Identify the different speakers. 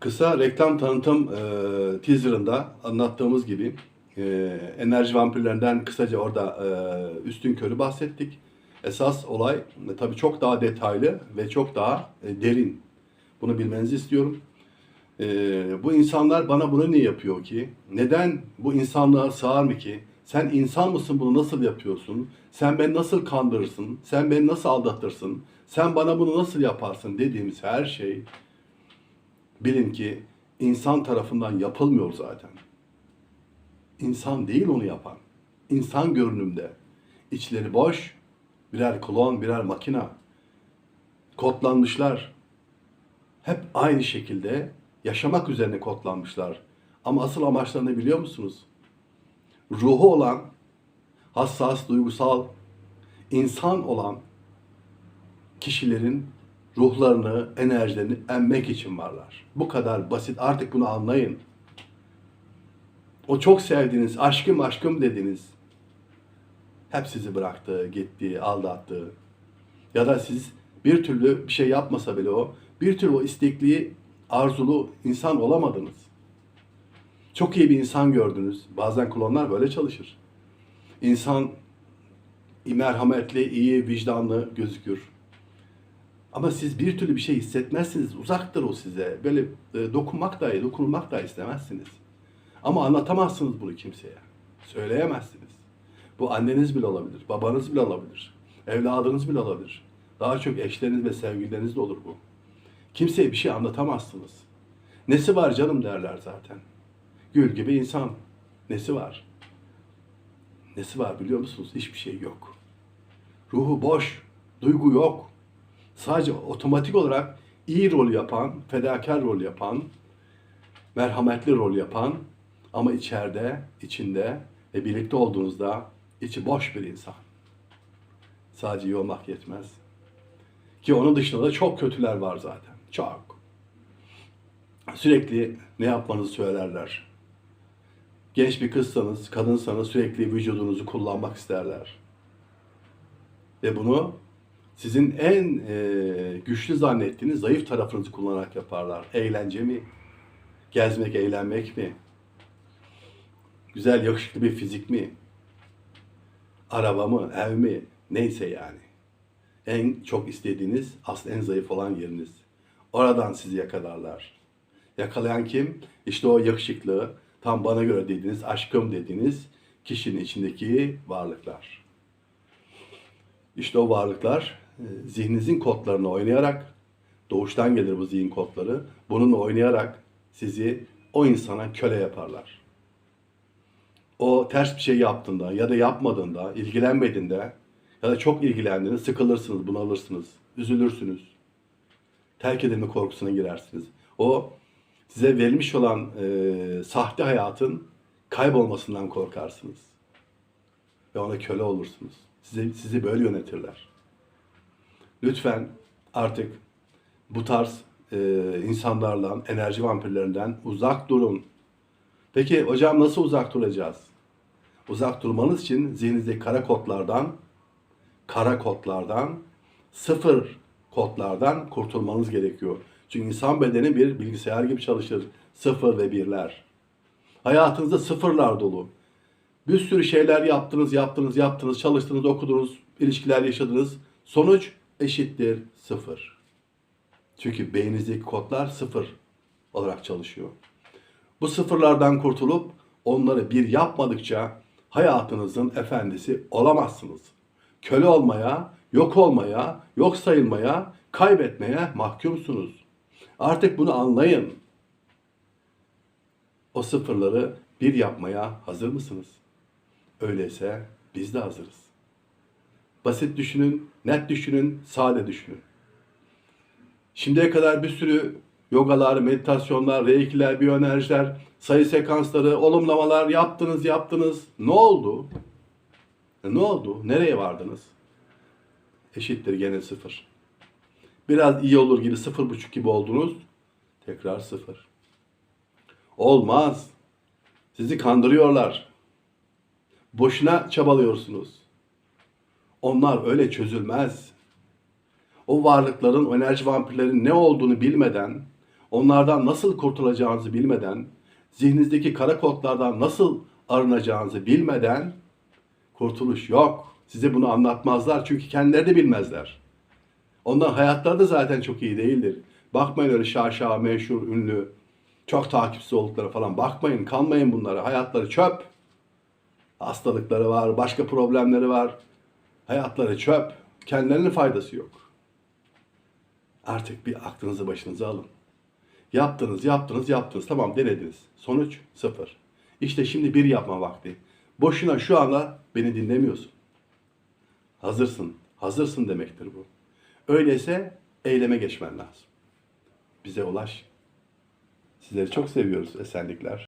Speaker 1: Kısa reklam tanıtım e, teaserında anlattığımız gibi e, enerji vampirlerinden kısaca orada e, üstün körü bahsettik. Esas olay e, tabii çok daha detaylı ve çok daha e, derin. Bunu bilmenizi istiyorum. E, bu insanlar bana bunu niye yapıyor ki? Neden bu insanlığa sığar mı ki? Sen insan mısın bunu nasıl yapıyorsun? Sen beni nasıl kandırırsın? Sen beni nasıl aldatırsın? Sen bana bunu nasıl yaparsın dediğimiz her şey bilin ki insan tarafından yapılmıyor zaten. İnsan değil onu yapan. İnsan görünümde. İçleri boş, birer klon, birer makina. Kodlanmışlar. Hep aynı şekilde yaşamak üzerine kodlanmışlar. Ama asıl amaçlarını biliyor musunuz? Ruhu olan, hassas, duygusal, insan olan kişilerin ruhlarını, enerjilerini emmek için varlar. Bu kadar basit. Artık bunu anlayın. O çok sevdiğiniz, aşkım aşkım dediğiniz hep sizi bıraktı, gitti, aldattı. Ya da siz bir türlü bir şey yapmasa bile o, bir türlü o istekli, arzulu insan olamadınız. Çok iyi bir insan gördünüz. Bazen klonlar böyle çalışır. İnsan merhametli, iyi, vicdanlı gözükür. Ama siz bir türlü bir şey hissetmezsiniz. Uzaktır o size. Böyle e, dokunmak dahi, dokunulmak dahi istemezsiniz. Ama anlatamazsınız bunu kimseye. Söyleyemezsiniz. Bu anneniz bile olabilir, babanız bile olabilir, evladınız bile olabilir. Daha çok eşleriniz ve sevgilileriniz de olur bu. Kimseye bir şey anlatamazsınız. Nesi var canım derler zaten. Gül gibi insan. Nesi var? Nesi var biliyor musunuz? Hiçbir şey yok. Ruhu boş, duygu yok. Sadece otomatik olarak iyi rol yapan, fedakar rol yapan, merhametli rol yapan ama içeride, içinde ve birlikte olduğunuzda içi boş bir insan. Sadece iyi olmak yetmez. Ki onun dışında da çok kötüler var zaten. Çok. Sürekli ne yapmanızı söylerler. Genç bir kızsanız, kadınsanız sürekli vücudunuzu kullanmak isterler. Ve bunu sizin en e, güçlü zannettiğiniz zayıf tarafınızı kullanarak yaparlar. Eğlence mi? Gezmek, eğlenmek mi? Güzel, yakışıklı bir fizik mi? Araba mı, ev mi? Neyse yani. En çok istediğiniz, aslında en zayıf olan yeriniz. Oradan sizi yakalarlar. Yakalayan kim? İşte o yakışıklı, tam bana göre dediğiniz, aşkım dediğiniz kişinin içindeki varlıklar. İşte o varlıklar zihninizin kodlarını oynayarak, doğuştan gelir bu zihin kodları, bununla oynayarak sizi o insana köle yaparlar. O ters bir şey yaptığında ya da yapmadığında, ilgilenmediğinde ya da çok ilgilendiğinde sıkılırsınız, bunalırsınız, üzülürsünüz. Terk edilme korkusuna girersiniz. O size verilmiş olan e, sahte hayatın kaybolmasından korkarsınız. Ve ona köle olursunuz. Sizi, sizi böyle yönetirler. Lütfen artık bu tarz e, insanlarla, enerji vampirlerinden uzak durun. Peki hocam nasıl uzak duracağız? Uzak durmanız için zihninizdeki kara kodlardan, kara kodlardan, sıfır kodlardan kurtulmanız gerekiyor. Çünkü insan bedeni bir bilgisayar gibi çalışır. Sıfır ve birler. Hayatınızda sıfırlar dolu. Bir sürü şeyler yaptınız, yaptınız, yaptınız, çalıştınız, okudunuz, ilişkiler yaşadınız. Sonuç eşittir sıfır. Çünkü beyninizdeki kodlar sıfır olarak çalışıyor. Bu sıfırlardan kurtulup onları bir yapmadıkça hayatınızın efendisi olamazsınız. Köle olmaya, yok olmaya, yok sayılmaya, kaybetmeye mahkumsunuz. Artık bunu anlayın. O sıfırları bir yapmaya hazır mısınız? Öyleyse biz de hazırız. Basit düşünün, net düşünün, sade düşünün. Şimdiye kadar bir sürü yogalar, meditasyonlar, reikiler, biyoenerjiler, sayı sekansları, olumlamalar yaptınız, yaptınız. Ne oldu? E, Ne oldu? Nereye vardınız? Eşittir gene sıfır. Biraz iyi olur gibi sıfır buçuk gibi oldunuz. Tekrar sıfır. Olmaz. Sizi kandırıyorlar. Boşuna çabalıyorsunuz. Onlar öyle çözülmez. O varlıkların, o enerji vampirlerin ne olduğunu bilmeden, onlardan nasıl kurtulacağınızı bilmeden, zihninizdeki kara kodlardan nasıl arınacağınızı bilmeden kurtuluş yok. Size bunu anlatmazlar çünkü kendileri de bilmezler. Ondan hayatları da zaten çok iyi değildir. Bakmayın öyle şaşa, meşhur, ünlü, çok takipçisi oldukları falan. Bakmayın, kanmayın bunlara. Hayatları çöp. Hastalıkları var, başka problemleri var. Hayatları çöp. Kendilerine faydası yok. Artık bir aklınızı başınıza alın. Yaptınız, yaptınız, yaptınız. Tamam denediniz. Sonuç sıfır. İşte şimdi bir yapma vakti. Boşuna şu anda beni dinlemiyorsun. Hazırsın. Hazırsın demektir bu. Öyleyse eyleme geçmen lazım. Bize ulaş. Sizleri çok seviyoruz. Esenlikler.